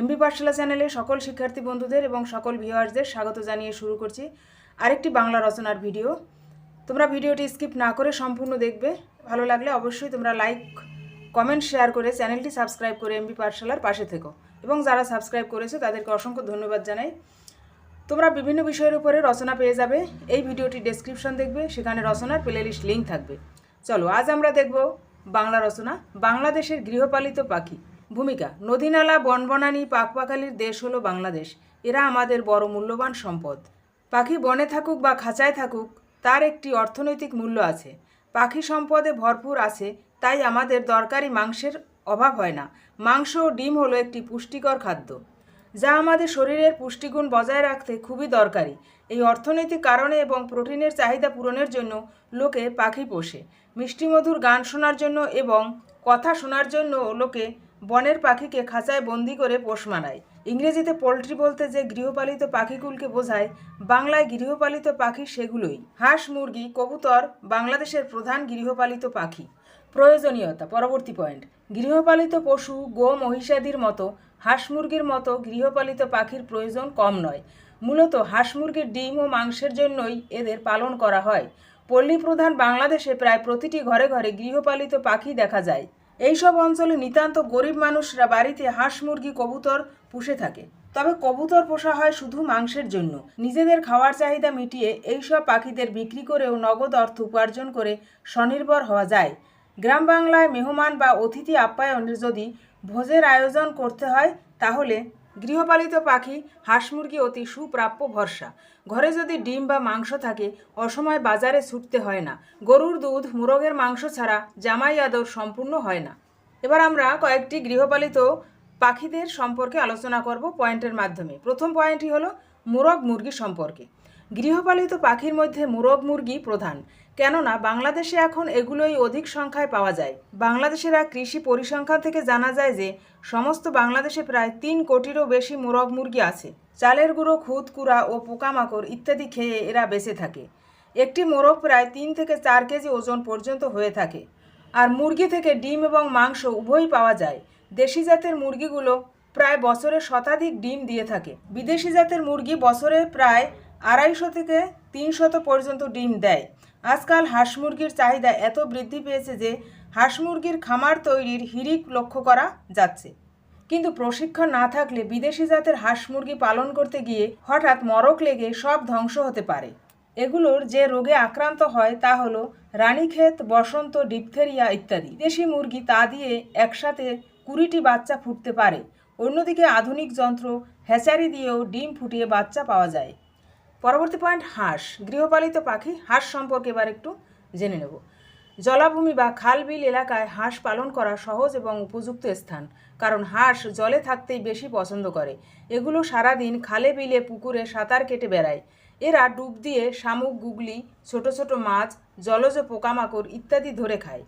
MB পাঠশালা চ্যানেলে সকল শিক্ষার্থী বন্ধুদের এবং সকল ভিউয়ার্সদের স্বাগত জানিয়ে শুরু করছি আরেকটি বাংলা রচনার ভিডিও। তোমরা ভিডিওটি স্কিপ না করে সম্পূর্ণ দেখবে। ভালো লাগলে অবশ্যই তোমরা লাইক, কমেন্ট, শেয়ার করে চ্যানেলটি সাবস্ক্রাইব করে এমবি পাঠশালার পাশে থেকো এবং যারা সাবস্ক্রাইব করেছে তাদেরকে অসংখ্য ধন্যবাদ জানাই। তোমরা বিভিন্ন বিষয়ের উপরে রচনা পেয়ে যাবে। এই ভিডিওটি ডেসক্রিপশন দেখবে, সেখানে রচনার প্লেলিস্ট লিঙ্ক থাকবে। চলো আজ আমরা দেখব বাংলা রচনা, বাংলাদেশের গৃহপালিত পাখি। ভূমিকা। নদীনালা, বনবনানী, পাকপাখালির দেশ হলো বাংলাদেশ। এরা আমাদের বড় মূল্যবান সম্পদ। পাখি বনে থাকুক বা খাঁচায় থাকুক, তার একটি অর্থনৈতিক মূল্য আছে। পাখি সম্পদে ভরপুর আছে, তাই আমাদের দরকারি মাংসের অভাব হয় না। মাংস ও ডিম হলো একটি পুষ্টিকর খাদ্য। যা আমাদের শরীরের পুষ্টিগুণ বজায় রাখতে খুবই দরকারি। এই অর্থনৈতিক কারণে এবং প্রোটিনের চাহিদা পূরণের জন্য লোকে পাখি পোষে। মিষ্টিমধুর গান শোনার জন্য এবং কথা শোনার জন্য লোকে বনের পাখিকে খাঁচায় বন্দি করে পোষ মানায়। ইংরেজিতে পোলট্রি বলতে যে গৃহপালিত পাখিগুলোকে বোঝায়, বাংলায় গৃহপালিত পাখি সেগুলোই। হাঁস, মুরগি, কবুতর বাংলাদেশের প্রধান গৃহপালিত পাখি। প্রয়োজনীয়তা, পরবর্তী পয়েন্ট। গৃহপালিত পশু, গো, মহিষাদির মতো, হাঁস মুরগির মতো গৃহপালিত পাখির প্রয়োজন কম নয়। মূলত হাঁস মুরগির ডিম ও মাংসের জন্যই এদের পালন করা হয়। পল্লী প্রধান বাংলাদেশে প্রায় প্রতিটি ঘরে ঘরে গৃহপালিত পাখি দেখা যায়। এইসব অঞ্চলে নিতান্ত গরিব মানুষরা বাড়িতে হাঁস, মুরগি, কবুতর পুষে থাকে। তবে কবুতর পোষা হয় শুধু মাংসের জন্য। নিজেদের খাওয়ার চাহিদা মিটিয়ে এইসব পাখিদের বিক্রি করেও নগদ অর্থ উপার্জন করে স্বনির্ভর হওয়া যায়। গ্রাম বাংলায় মেহমান বা অতিথি আপ্যায়নের যদি ভোজের আয়োজন করতে হয়, তাহলে গৃহপালিত পাখি, হাঁস মুরগি অতি সুপ্রাপ্য ভরসা। ঘরে যদি ডিম বা মাংস থাকে, অসময় বাজারে ছুটতে হয় না। গরুর দুধ, মুরগের মাংস ছাড়া জামাই আদর সম্পূর্ণ হয় না। এবার আমরা কয়েকটি গৃহপালিত পাখিদের সম্পর্কে আলোচনা করব পয়েন্টের মাধ্যমে। প্রথম পয়েন্টটি হলো মুরগ মুরগি সম্পর্কে। গৃহপালিত পাখির মধ্যে মুরগ মুরগি প্রধান। কেননা, বাংলাদেশে এখন এগুলোই অধিক সংখ্যায় পাওয়া যায়। বাংলাদেশের এক কৃষি পরিসংখ্যান থেকে জানা যায় যে, সমস্ত বাংলাদেশে প্রায় তিন কোটিরও বেশি মুরগ মুরগি আছে। চালের গুঁড়ো, খুদ কুড়া ও পোকামাকড় ইত্যাদি খেয়ে এরা বেঁচে থাকে। একটি মোরগ প্রায় তিন থেকে চার কেজি ওজন পর্যন্ত হয়ে থাকে। আর মুরগি থেকে ডিম এবং মাংস উভয়ই পাওয়া যায়। দেশি জাতের মুরগিগুলো প্রায় বছরে শতাধিক ডিম দিয়ে থাকে। বিদেশি জাতের মুরগি বছরে প্রায় আড়াইশো থেকে তিনশত পর্যন্ত ডিম দেয়। আজকাল হাঁস মুরগির চাহিদা এত বৃদ্ধি পেয়েছে যে হাঁস মুরগির খামার তৈরির হিরিক লক্ষ্য করা যাচ্ছে। কিন্তু প্রশিক্ষণ না থাকলে বিদেশি জাতের হাঁস মুরগি পালন করতে গিয়ে হঠাৎ মরক লেগে সব ধ্বংস হতে পারে। এগুলোর যে রোগে আক্রান্ত হয় তা হলো রানীক্ষেত, বসন্ত, ডিপথেরিয়া ইত্যাদি। দেশি মুরগি তা দিয়ে একসাথে কুড়িটি বাচ্চা ফুটতে পারে। অন্যদিকে আধুনিক যন্ত্র, হ্যাচারি দিয়েও ডিম ফুটিয়ে বাচ্চা পাওয়া যায়। পরবর্তী পয়েন্ট, হাঁস। গৃহপালিত পাখি, হাঁস সম্পর্কে এবার একটু জেনে নেব। জলাভূমি বা খাল বিল এলাকায় হাঁস পালন করা সহজ এবং উপযুক্ত স্থান। কারণ হাঁস জলে থাকতেই বেশি পছন্দ করে। এগুলো সারাদিন খালে বিলে, পুকুরে সাঁতার কেটে বেড়ায়। এরা ডুব দিয়ে শামুক, গুগলি, ছোট ছোট মাছ, জলজ পোকামাকড় ইত্যাদি ধরে খায়।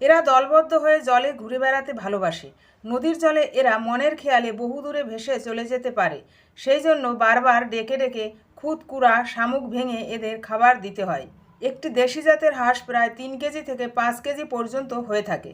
এরা দলবদ্ধ হয়ে জলে ঘুরে বেড়াতে ভালোবাসে। নদীর জলে এরা মনের খেয়ালে বহু দূরে ভেসে চলে যেতে পারে। সেই জন্য বারবার ডেকে ডেকে খুদ কুড়া শামুক ভেঙে এদের খাবার দিতে হয়। একটি দেশি জাতের হাঁস প্রায় তিন কেজি থেকে পাঁচ কেজি পর্যন্ত হয়ে থাকে।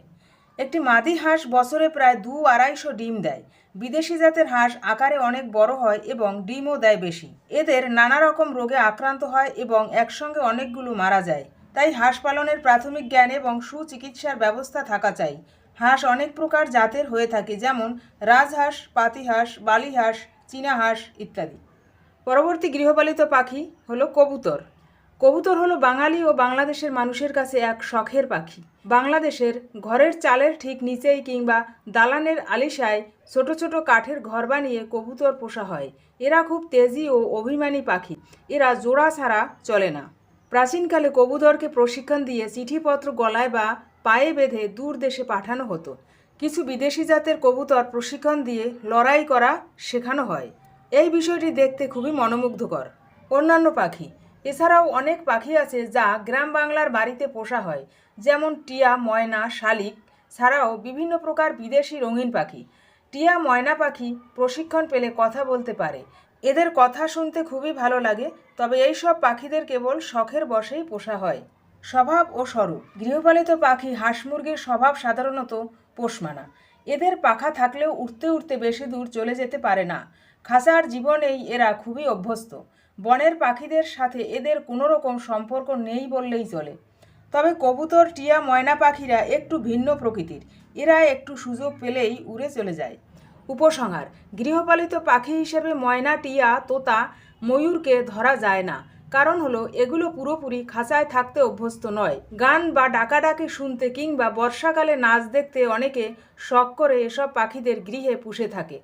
একটি মাদি হাঁস বছরে প্রায় দু আড়াইশো ডিম দেয়। বিদেশি জাতের হাঁস আকারে অনেক বড় হয় এবং ডিমও দেয় বেশি। এদের নানা রকম রোগে আক্রান্ত হয় এবং একসঙ্গে অনেকগুলো মারা যায়। তাই হাঁস পালনের প্রাথমিক জ্ঞান এবং সুচিকিৎসার ব্যবস্থা থাকা চাই। হাঁস অনেক প্রকার জাতের হয়ে থাকে, যেমন রাজহাঁস, পাতিহাঁস, বালিহাঁস চীনা হাঁস ইত্যাদি। পরবর্তী গৃহপালিত পাখি হলো কবুতর। কবুতর হলো বাঙালি ও বাংলাদেশের মানুষের কাছে এক শখের পাখি। বাংলাদেশের ঘরের চালের ঠিক নিচেই কিংবা দালানের আলিশায় ছোট ছোট কাঠের ঘর বানিয়ে কবুতর পোষা হয়। এরা খুব তেজি ও অভিমানী পাখি। এরা জোড়া ছাড়া চলে না। প্রাচীনকালে কবুতরকে প্রশিক্ষণ দিয়ে চিঠিপত্র গলায় বা পায়ে বেঁধে দূর দেশে পাঠানো হতো। কিছু বিদেশি জাতের কবুতর প্রশিক্ষণ দিয়ে লড়াই করা শেখানো হয়। এই বিষয়টি দেখতে খুবই মনোমুগ্ধকর। অন্যান্য পাখি, এছাড়াও অনেক পাখি আছে যা গ্রাম বাংলার বাড়িতে পোষা হয়, যেমন টিয়া, ময়না, শালিক, ছাড়াও বিভিন্ন প্রকার বিদেশি রঙিন পাখি। টিয়া, ময়না পাখি প্রশিক্ষণ পেলে কথা বলতে পারে। এদের কথা শুনতে খুবই ভালো লাগে, তবে এই সব পাখিদের কেবল শখের বশেই পোষা হয়। স্বভাব ও স্বরূপ, গৃহপালিত পাখি হাঁস মুরগির স্বভাব সাধারণত পোষমানা। এদের পাখা থাকলেও উঠতে উঠতে বেশি দূর চলে যেতে পারে না। খাসার জীবনেই এরা খুবই অভ্যস্ত। বনের পাখিদের সাথে এদের কোনো রকম সম্পর্ক নেই বললেই চলে। তবে কবুতর, টিয়া, ময়না পাখিরা একটু ভিন্ন প্রকৃতির। এরা একটু সুযোগ পেলেই উড়ে চলে যায়। উপসংহার, গৃহপালিত পাখি হিসেবে ময়না, টিয়া, তোতা, ময়ূরকে ধরা যায় না। কারণ হলো, এগুলো পুরোপুরি খাঁচায় থাকতে অভ্যস্ত নয়। গান বা ডাকাডাকি শুনতে কিংবা বর্ষাকালে নাচ দেখতে অনেকে শখ করে এসব পাখিদের গৃহে পুষে থাকে।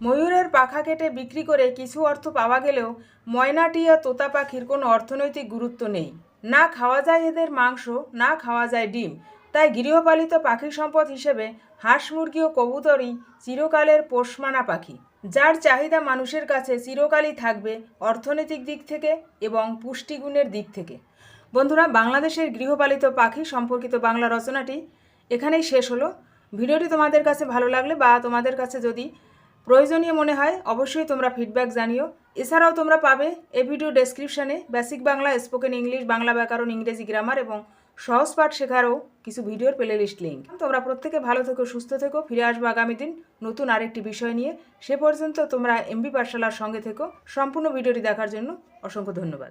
ময়ূরের পাখা কেটে বিক্রি করে কিছু অর্থ পাওয়া গেলেও ময়নাটিয়া তোতা পাখির কোনো অর্থনৈতিক গুরুত্ব নেই। না খাওয়া যায় এদের মাংস, না খাওয়া যায় ডিম। তাই গৃহপালিত পাখি সম্পদ হিসেবে হাঁস, মুরগি ও কবুতরই চিরকালের পোষমানা পাখি, যার চাহিদা মানুষের কাছে চিরকালই থাকবে অর্থনৈতিক দিক থেকে এবং পুষ্টিগুণের দিক থেকে। বন্ধুরা, বাংলাদেশের গৃহপালিত পাখি সম্পর্কিত বাংলা রচনাটি এখানেই শেষ হলো। ভিডিওটি তোমাদের কাছে ভালো লাগলে বা তোমাদের কাছে যদি প্রয়োজনীয় মনে হয়, অবশ্যই তোমরা ফিডব্যাক জানিও। এছাড়াও তোমরা পাবে এই ভিডিও ডেসক্রিপশানে basic Bangla spoken English Bangla ব্যাকরণ ইংরেজি গ্রামার এবং সহজ পাঠ শেখারও কিছু ভিডিওর প্লে লিস্ট লিঙ্ক তোমরা প্রত্যেকে ভালো থেকো, সুস্থ থেকো, ফিরে আসব আগামী দিন নতুন আরেকটি বিষয় নিয়ে। সে পর্যন্ত তোমরা এমবি পাঠশালার সঙ্গে থেকো। সম্পূর্ণ ভিডিওটি দেখার জন্য অসংখ্য ধন্যবাদ।